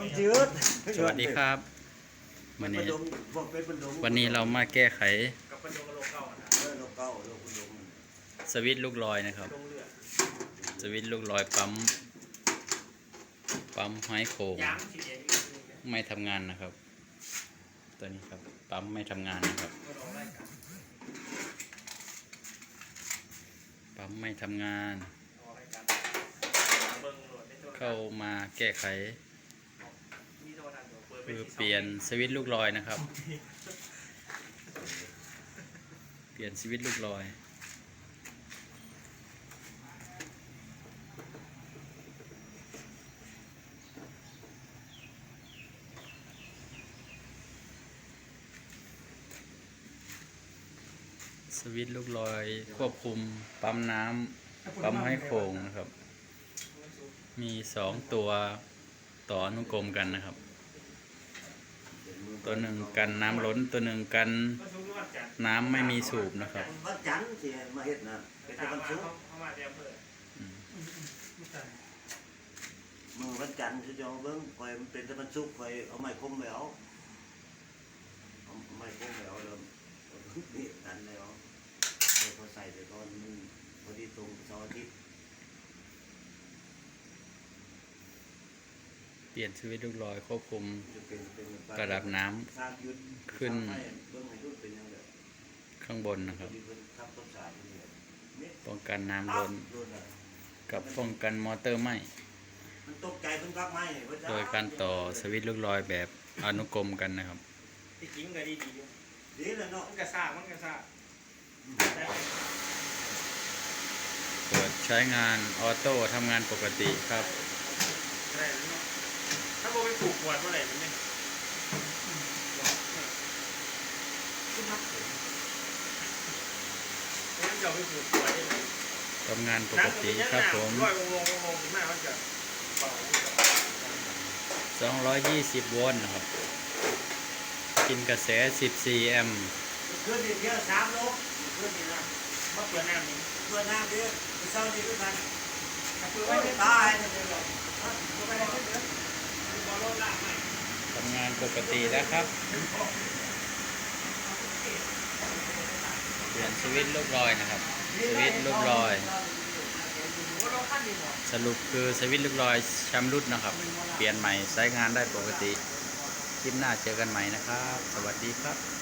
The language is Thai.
มันจืดสวัสดีครับ วันเป็นี้ดมบอกเป็นเป็นดมวันนี้เรามาแก้ไขกับคอนโดกับโลเก่าอะนะเออโลเก้าโลคุณดมสวิตช์ลูกลอยนะครับลงเรือสวิตช์ลูกลอยปั๊ม ปั๊มไม้โค้งยางสีแดงนี่คือเนี่ยไม่ทำงานนะครับ ตัวนี้ครับ ปั๊มไม่ทำงานนะครับมันออกรายการปั๊มไม่ทำงานออกรายการเบิ้งโหลดในโทรศัพท์เข้ามาแก้ไข มีโทรทัศน์อยู่เปิดไป คือเปลี่ยนสวิตช์ลูกลอยนะครับ เปลี่ยนสวิตช์ลูกลอยสวิตลูกลอย ควบคุมปั๊มน้ำปั๊มให้โค้งนะครับ มีสองตัวต่ออนุกรมกันนะครับ ตัวหนึ่งกันน้ำล้นตัวหนึ่งกันน้ำไม่มีสูบนะครับวันจันทร์ที่มาเฮ็ดนะเป็นถามวันศุกเขาร์เขามาเตรียมเพื่อมือวันจันทร์จะเอาเบิ้งคอยมันเป็นแต่วันศุกร์คอยเอาไม้คมไปเอาเอาไม้คมไปเอาแล้วเอานี่กันแล้วคอยเขาใส่ไปก่อนพอดีตรงเสาร์อาทิตย์ เป ลี่ยนสวิตช์ลูกลอยควบคุมจะเป็นเป็นระดับน้ำสร้างยุดขึ้นสร้างให้เบิ้งให้ยุดเป็นยังไงข้างบนนะครับที่เพิ่นทับต้นสายนี่เนี่ยป้องกันน้ำล้นล้นอะกับป้องกันมอเตอร์ไหมมันตกใจเพิ่นกลับมาเนี่ยเพิ่นจะโดยการต่อสวิตช์ลูกลอยแบบอนุกรมกันนะครับที่จริงก็ดีดีอยู่ดีเลยเนาะมันก็ซ่ามันก็ซ่าแต่เปิดใช้งานออโต้ทำงานปกติครับ โบไปปลูกขวดเมื่อไหร่มันเนี่ยงั้นจะเอาไปปลูกขวดได้ไหมทำงานปกติครับผมร้อยงงงงถึงแม่มันจะเป่า220โวลต์นะครับ กินกระแส14แอมป์ขึ้นอีกเยอะสามโลขึ้นอีกนะมาเปิดน้ำนี่เพื่อน้ำเยอะไปเช้านี้ด้วยกันเปิดโอ้ไว้ยได้ตายเลย ปกติแล้วครับ เปลี่ยนสวิตช์ลูกลอยนะครับ สวิตช์ลูกลอย สรุปคือสวิตช์ลูกลอยชำรุดนะครับ เปลี่ยนใหม่ใช้งานได้ปกติ คลิปหน้าเจอกันใหม่นะครับ สวัสดีครับ